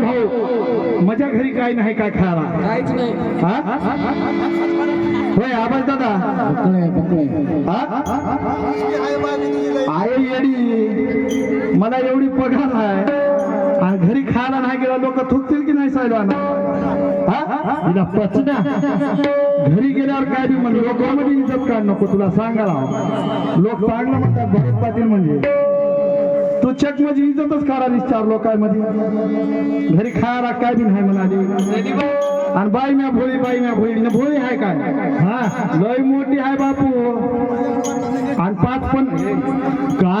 भाऊ माझ्या घरी काय नाही काय खायला? काहीच नाही. हा? होय आवाज दादा. हा? आहे येडी. मला एवढी पगार आहे. आणि घरी खायला नाही गेला लोक थुकतील की नाही साहेबांना? पचना. घरी गेल्यावर काय बी म्हणजे लोकांमध्ये इज्जत काढ नको तुला सांगायला लोक चांगलं म्हणतात भरत पाटील म्हणजे. तू चक म्हणजे इज्जतच काढालीस चार लोकांमध्ये. घरी खायला काय बी नाही म्हणाली. आणि बाई म्या भोळी बाई म्या भोळी. न भोळी आहे काय? हा? लय मोठी आहे बापू. आणि पाच पण का?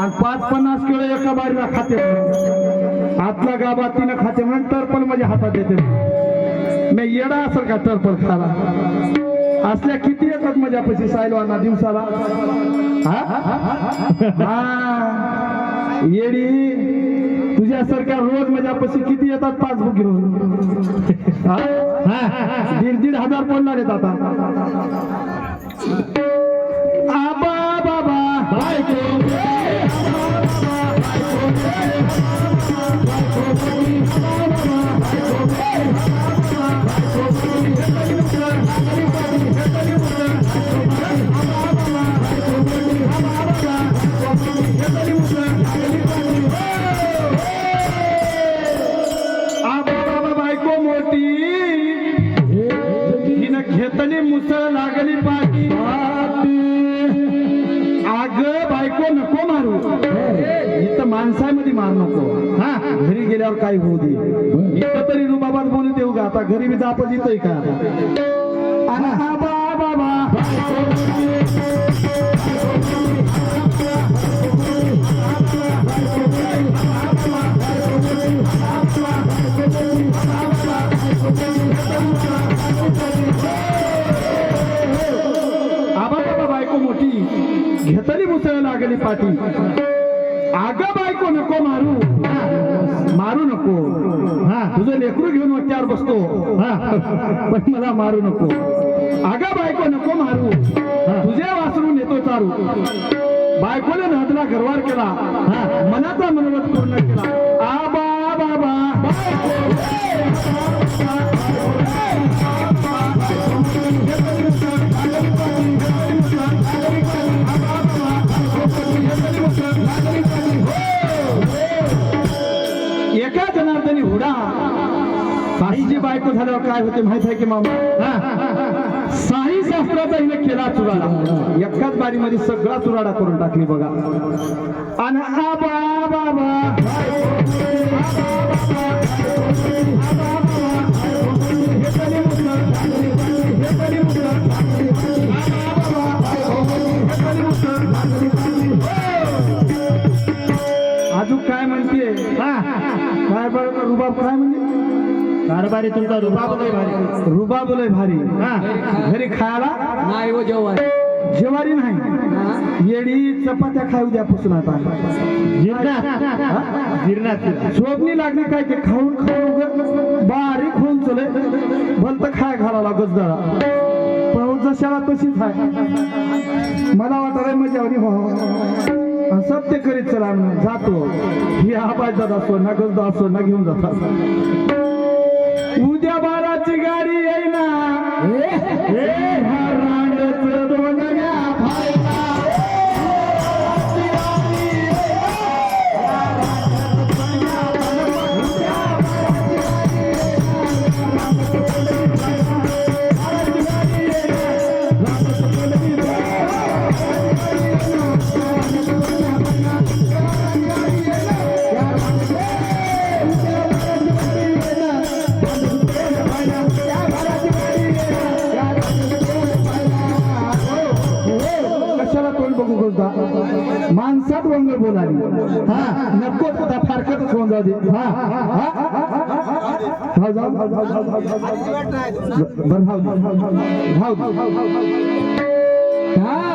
आणि पाच पन्नास किलो एका बारीला खाते. आतला गाबा तिनं खाते म्हणून टर्पल माझ्या हातात येते मी येडा असेल का टर्पल खाला असल्या किती येतात माझ्यापाशी सायलवांना दिवसाला? हा? हा? येडी तुझ्यासारख्या रोज माझ्यापाशी किती येतात पासबुक घेऊन? हा? हा? दीड दीड हजार पडणार आहेत आता. आबा बाबा बायको मुसळ लागली पाठी आग बायको नको मारू. इथं माणसामध्ये मार नको. हा घरी गेल्यावर काय होऊ दे. इथं तरी रुबाबात बोलू देऊ का? आता घरी मी जापच येतोय का? आणि बाबा. मोठी घेतली मुसळ लागली पाठी. आग बायको नको मारू. मारू नको. हा तुझं लेकरू घेऊन वाट्यावर बसतो. हा पण मला मारू नको. आगा बायको नको मारू. तुझे वासरून येतो चारू. बायकोने नादला घरवार केला. हा मनाचा मनोरथ पूर्ण केला. आबा बाबा एका जनार्दनी हुडा. साईची बायको झाल्यावर काय होते माहीत आहे की मामा? साई शास्त्राचा हिने केला चुराडा. एकाच बारीमध्ये सगळा चुराडा करून टाकली बघा. आणि आबा भारी तुमचा रुबाब लय भारी. रुबाब लय भारी. हा. घरी खायला नाही हो जेवण जेवारी नाही. येडी चपात्या खाऊ द्या पुसून आता शोभनी लागली काय की खाऊन खाऊन उगाच बारीक होऊन चले. भलत खाय घालाला गजदारा पाऊस जशाला तशीच आहे मला वाटत मजावरी हो. सत्य करीत चला जातो. ही आबाज जात असतो ना गजदा असतो ना घेऊन जातात. उद्या माणसात वंगळ बोलाली हा नको आता फारकतच होऊन जाऊ दे हा जाऊ हा